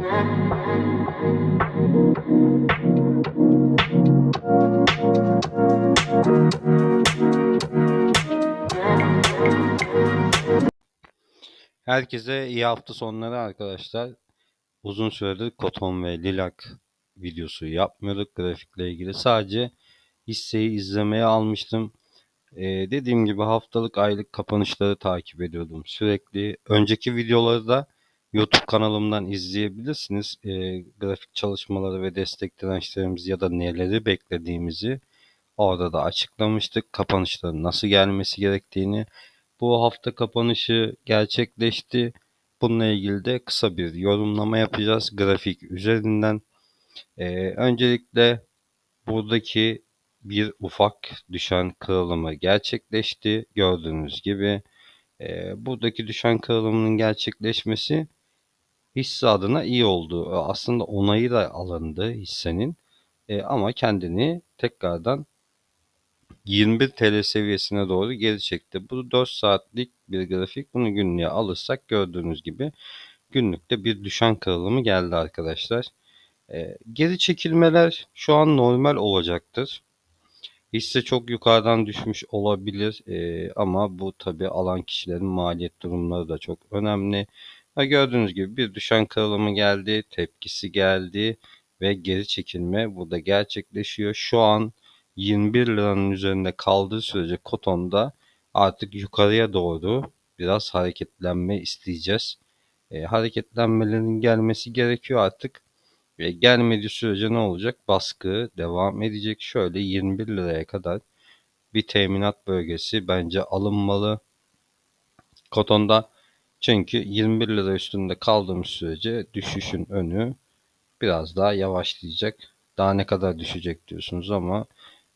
Herkese iyi hafta sonları arkadaşlar. Uzun süredir Koton ve Lilak videosu yapmıyorduk grafikle ilgili. Sadece hisseyi izlemeye almıştım. Ee, dediğim gibi haftalık aylık kapanışları takip ediyordum sürekli. Önceki videoları da YouTube kanalımdan izleyebilirsiniz. Ee, grafik çalışmaları ve destek ya da neleri beklediğimizi orada da açıklamıştık. Kapanışların nasıl gelmesi gerektiğini. Bu hafta kapanışı gerçekleşti. Bununla ilgili de kısa bir yorumlama yapacağız grafik üzerinden. Ee, öncelikle buradaki bir ufak düşen kırılımı gerçekleşti. Gördüğünüz gibi e, buradaki düşen kırılımının gerçekleşmesi hisse adına iyi oldu. Aslında onayı da alındı hissenin e, ama kendini tekrardan 21 TL seviyesine doğru geri çekti. Bu 4 saatlik bir grafik. Bunu günlüğe alırsak gördüğünüz gibi günlükte bir düşen kırılımı geldi arkadaşlar. Ee, geri çekilmeler şu an normal olacaktır. Hisse çok yukarıdan düşmüş olabilir ee, ama bu tabi alan kişilerin maliyet durumları da çok önemli. Ha, gördüğünüz gibi bir düşen kırılımı geldi, tepkisi geldi ve geri çekilme burada gerçekleşiyor. Şu an 21 liranın üzerinde kaldığı sürece kotonda artık yukarıya doğru biraz hareketlenme isteyeceğiz. E, hareketlenmelerin gelmesi gerekiyor artık. Ve gelmediği sürece ne olacak? Baskı devam edecek. Şöyle 21 liraya kadar bir teminat bölgesi bence alınmalı. Kotonda çünkü 21 lira üstünde kaldığımız sürece düşüşün önü biraz daha yavaşlayacak. Daha ne kadar düşecek diyorsunuz ama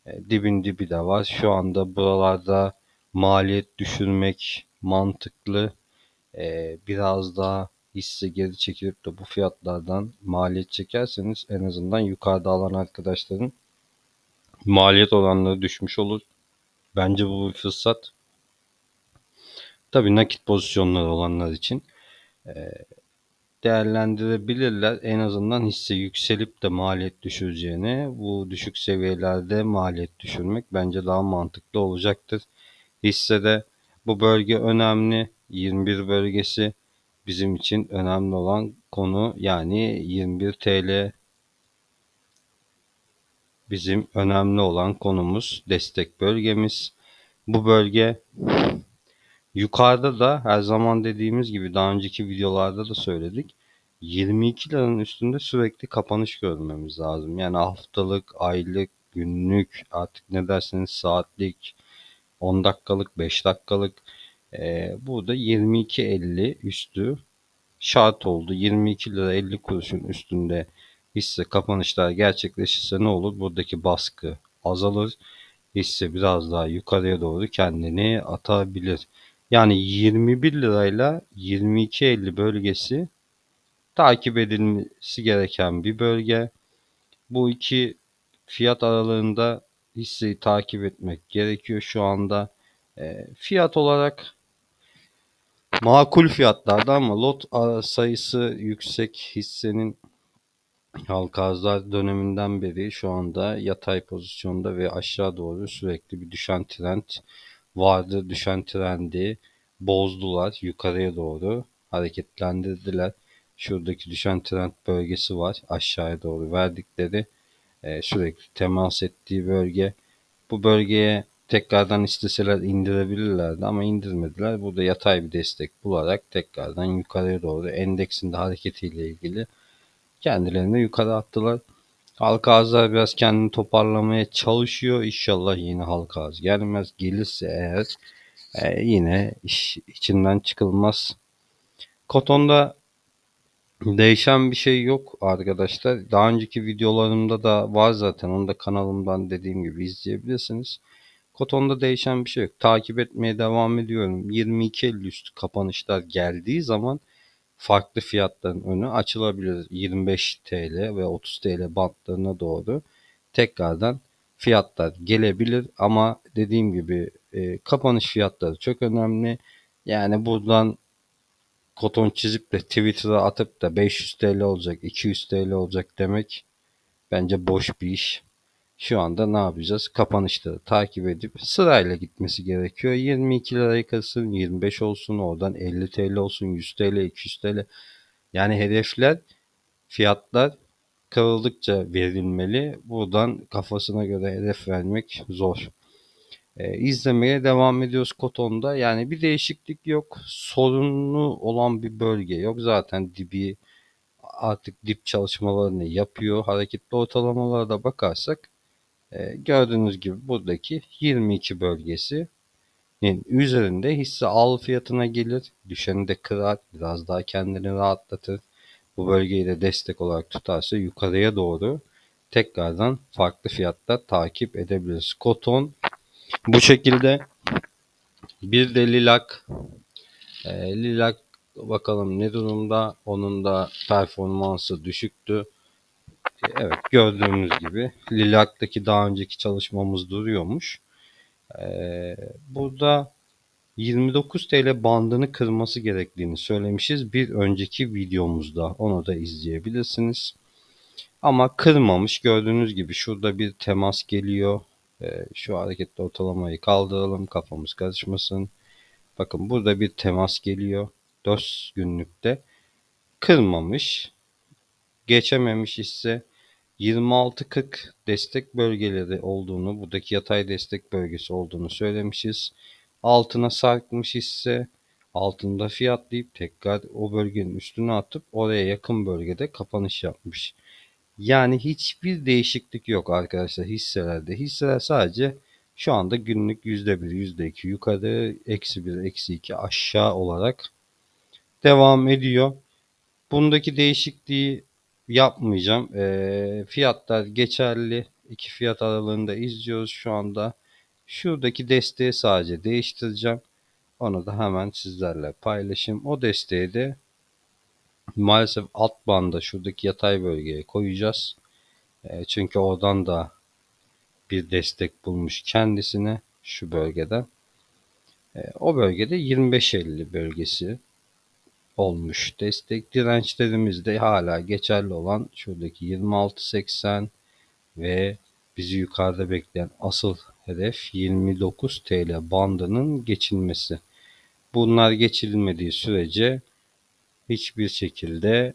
e, dibin dibi de var. Şu anda buralarda maliyet düşürmek mantıklı. E, biraz daha hisse geri çekilip de bu fiyatlardan maliyet çekerseniz en azından yukarıda alan arkadaşların maliyet oranları düşmüş olur. Bence bu bir fırsat. Tabii nakit pozisyonları olanlar için e, değerlendirebilirler. En azından hisse yükselip de maliyet düşüreceğine bu düşük seviyelerde maliyet düşürmek bence daha mantıklı olacaktır. Hissede bu bölge önemli. 21 bölgesi bizim için önemli olan konu yani 21 TL bizim önemli olan konumuz destek bölgemiz. Bu bölge yukarıda da her zaman dediğimiz gibi daha önceki videolarda da söyledik. 22 liranın üstünde sürekli kapanış görmemiz lazım. Yani haftalık, aylık, günlük artık ne derseniz saatlik, 10 dakikalık, 5 dakikalık. Ee, burada 22.50 üstü şart oldu. 22 lira 50 kuruşun üstünde hisse kapanışlar gerçekleşirse ne olur? Buradaki baskı azalır. Hisse biraz daha yukarıya doğru kendini atabilir. Yani 21 lirayla 22.50 bölgesi takip edilmesi gereken bir bölge. Bu iki fiyat aralığında hisseyi takip etmek gerekiyor şu anda. E, fiyat olarak makul fiyatlarda ama lot sayısı yüksek hissenin halka arzlar döneminden beri şu anda yatay pozisyonda ve aşağı doğru sürekli bir düşen trend vardı. Düşen trendi bozdular yukarıya doğru hareketlendirdiler. Şuradaki düşen trend bölgesi var aşağıya doğru verdikleri e, sürekli temas ettiği bölge. Bu bölgeye tekrardan isteseler indirebilirlerdi ama indirmediler. Burada yatay bir destek bularak tekrardan yukarıya doğru endeksin de hareketiyle ilgili kendilerini yukarı attılar. Halka arzlar biraz kendini toparlamaya çalışıyor. İnşallah yine halka arz gelmez. Gelirse eğer e, yine iş içinden çıkılmaz. Kotonda değişen bir şey yok arkadaşlar. Daha önceki videolarımda da var zaten. Onu da kanalımdan dediğim gibi izleyebilirsiniz. Kotonda değişen bir şey yok. Takip etmeye devam ediyorum. 22.50 üstü kapanışlar geldiği zaman farklı fiyatların önü açılabilir. 25 TL ve 30 TL bantlarına doğru tekrardan fiyatlar gelebilir ama dediğim gibi e, kapanış fiyatları çok önemli. Yani buradan koton çizip de Twitter'a atıp da 500 TL olacak, 200 TL olacak demek bence boş bir iş. Şu anda ne yapacağız? Kapanışları takip edip sırayla gitmesi gerekiyor. 22 liraya kalsın, 25 olsun, oradan 50 TL olsun, 100 TL, 200 TL. Yani hedefler, fiyatlar kırıldıkça verilmeli. Buradan kafasına göre hedef vermek zor. Ee, izlemeye devam ediyoruz Koton'da. Yani bir değişiklik yok. Sorunlu olan bir bölge yok. Zaten dibi artık dip çalışmalarını yapıyor. Hareketli ortalamalara da bakarsak e, gördüğünüz gibi buradaki 22 bölgesinin üzerinde hisse al fiyatına gelir. Düşeni de kırar. Biraz daha kendini rahatlatır. Bu bölgeyi de destek olarak tutarsa yukarıya doğru tekrardan farklı fiyatlar takip edebiliriz. Koton bu şekilde bir de lilak e, lilak bakalım ne durumda onun da performansı düşüktü evet gördüğümüz gibi lilaktaki daha önceki çalışmamız duruyormuş e, burada 29 TL bandını kırması gerektiğini söylemişiz bir önceki videomuzda onu da izleyebilirsiniz ama kırmamış gördüğünüz gibi şurada bir temas geliyor e, şu hareketli ortalamayı kaldıralım kafamız karışmasın. Bakın burada bir temas geliyor. 4 günlükte kırmamış. Geçememiş ise 26-40 destek bölgeleri olduğunu, buradaki yatay destek bölgesi olduğunu söylemişiz. Altına sarkmış ise altında fiyatlayıp tekrar o bölgenin üstüne atıp oraya yakın bölgede kapanış yapmış. Yani hiçbir değişiklik yok arkadaşlar hisselerde. Hisseler sadece şu anda günlük %1, %2 yukarı, eksi 1, eksi 2 aşağı olarak devam ediyor. Bundaki değişikliği yapmayacağım. E, fiyatlar geçerli. İki fiyat aralığında izliyoruz şu anda. Şuradaki desteği sadece değiştireceğim. Onu da hemen sizlerle paylaşayım. O desteği de maalesef alt banda şuradaki yatay bölgeye koyacağız. E, çünkü oradan da bir destek bulmuş kendisine şu bölgeden. E, o bölgede 25.50 bölgesi olmuş. Destek dirençlerimiz de hala geçerli olan şuradaki 26.80 ve bizi yukarıda bekleyen asıl hedef 29 TL bandının geçilmesi. Bunlar geçilmediği sürece hiçbir şekilde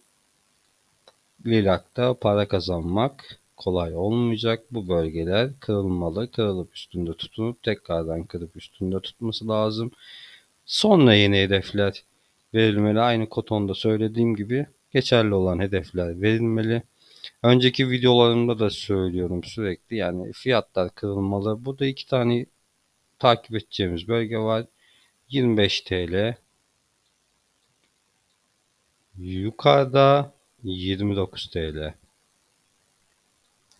Lilak'ta para kazanmak kolay olmayacak. Bu bölgeler kırılmalı. Kırılıp üstünde tutunup tekrardan kırıp üstünde tutması lazım. Sonra yeni hedefler verilmeli. Aynı kotonda söylediğim gibi geçerli olan hedefler verilmeli. Önceki videolarımda da söylüyorum sürekli yani fiyatlar kırılmalı. Burada iki tane takip edeceğimiz bölge var. 25 TL Yukarıda 29 TL.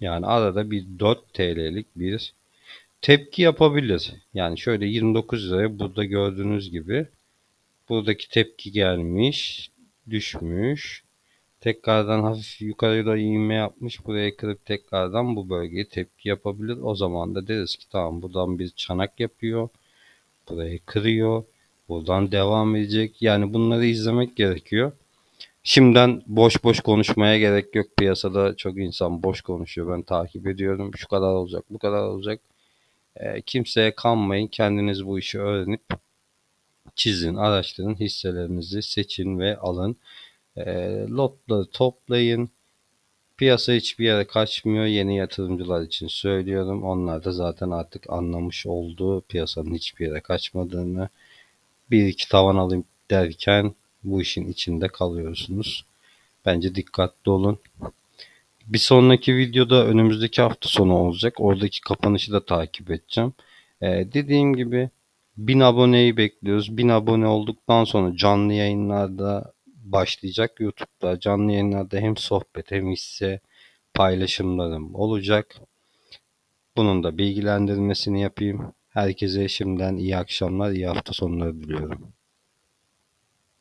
Yani arada bir 4 TL'lik bir tepki yapabilir. Yani şöyle 29 liraya burada gördüğünüz gibi buradaki tepki gelmiş, düşmüş. Tekrardan hafif yukarıya da inme yapmış. Buraya kırıp tekrardan bu bölgeye tepki yapabilir. O zaman da deriz ki tamam buradan bir çanak yapıyor. Burayı kırıyor. Buradan devam edecek. Yani bunları izlemek gerekiyor. Şimdiden boş boş konuşmaya gerek yok. Piyasada çok insan boş konuşuyor. Ben takip ediyorum. Şu kadar olacak, bu kadar olacak. E, kimseye kanmayın. Kendiniz bu işi öğrenip çizin, araştırın, hisselerinizi seçin ve alın. E, lotları toplayın. Piyasa hiçbir yere kaçmıyor. Yeni yatırımcılar için söylüyorum. Onlar da zaten artık anlamış olduğu piyasanın hiçbir yere kaçmadığını. Bir iki tavan alayım derken bu işin içinde kalıyorsunuz. Bence dikkatli olun. Bir sonraki videoda önümüzdeki hafta sonu olacak. Oradaki kapanışı da takip edeceğim. Ee, dediğim gibi 1000 aboneyi bekliyoruz. 1000 abone olduktan sonra canlı yayınlarda başlayacak YouTube'da. Canlı yayınlarda hem sohbet hem hisse paylaşımlarım olacak. Bunun da bilgilendirmesini yapayım. Herkese şimdiden iyi akşamlar, iyi hafta sonları diliyorum.